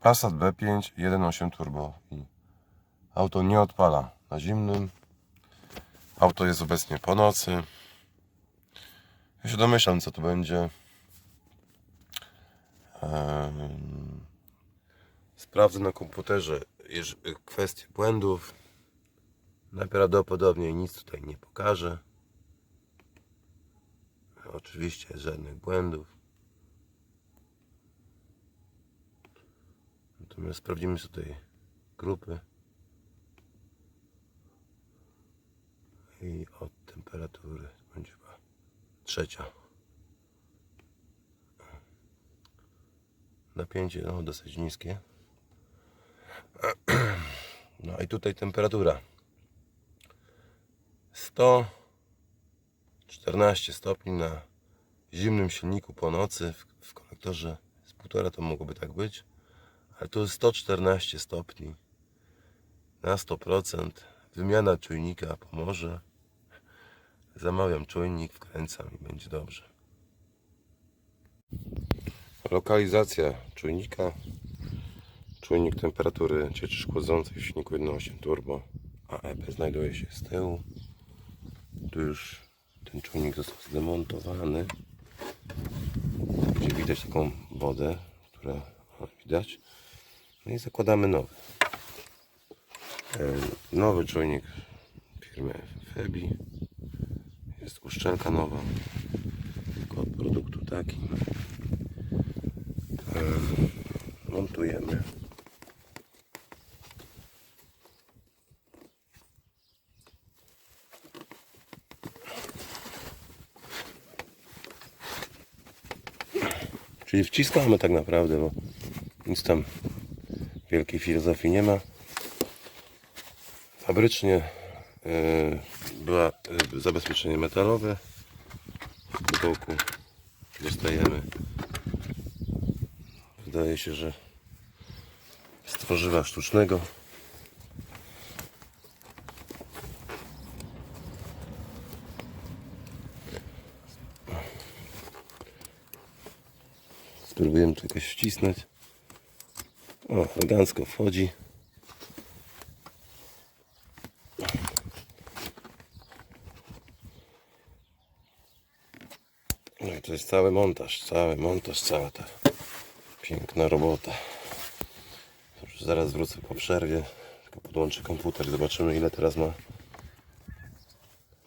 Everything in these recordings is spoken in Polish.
Passat B5 1.8 turbo. I Auto nie odpala na zimnym. Auto jest obecnie po nocy. Ja się domyślam, co to będzie. Sprawdzę na komputerze kwestię błędów. Najprawdopodobniej nic tutaj nie pokaże. Oczywiście żadnych błędów. Sprawdzimy tutaj grupy. I od temperatury będzie chyba trzecia. Napięcie no, dosyć niskie. No i tutaj temperatura 114 stopni na zimnym silniku po nocy w, w konektorze z półtora to mogłoby tak być ale tu jest 114 stopni. Na 100% wymiana czujnika pomoże. Zamawiam czujnik, wkręcam i będzie dobrze. Lokalizacja czujnika. Czujnik temperatury cieczy szkłodzącej w silniku 1.8 turbo. AEB znajduje się z tyłu. Tu już ten czujnik został zdemontowany. Gdzie widać taką wodę która widać no i zakładamy nowy. Nowy czujnik firmy Febi. Jest uszczelka nowa. Kod produktu taki montujemy. Czyli wciskamy tak naprawdę, bo nic tam wielkiej filozofii nie ma. Fabrycznie e, była e, zabezpieczenie metalowe. W pudełku dostajemy. Wydaje się, że z tworzywa sztucznego. Spróbujemy tu jakoś wcisnąć. O, elegancko wchodzi. No to jest cały montaż, cały montaż, cała ta piękna robota. Dobrze, zaraz wrócę po przerwie. Tylko podłączę komputer i zobaczymy ile teraz ma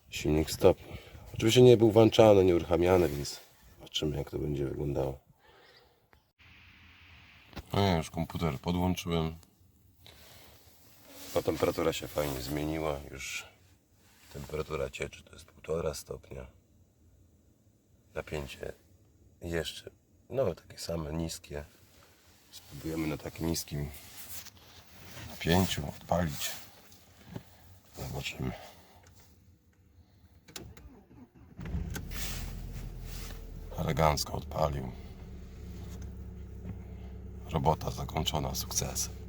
silnik stopni. Oczywiście nie był włączany, nie uruchamiany, więc zobaczymy jak to będzie wyglądało. No już komputer podłączyłem. No temperatura się fajnie zmieniła. Już temperatura cieczy to jest 1,5 stopnia. Napięcie jeszcze no takie same niskie. Spróbujemy na takim niskim napięciu odpalić. Zobaczymy. Elegancko odpalił. Robota zakończona sukcesem.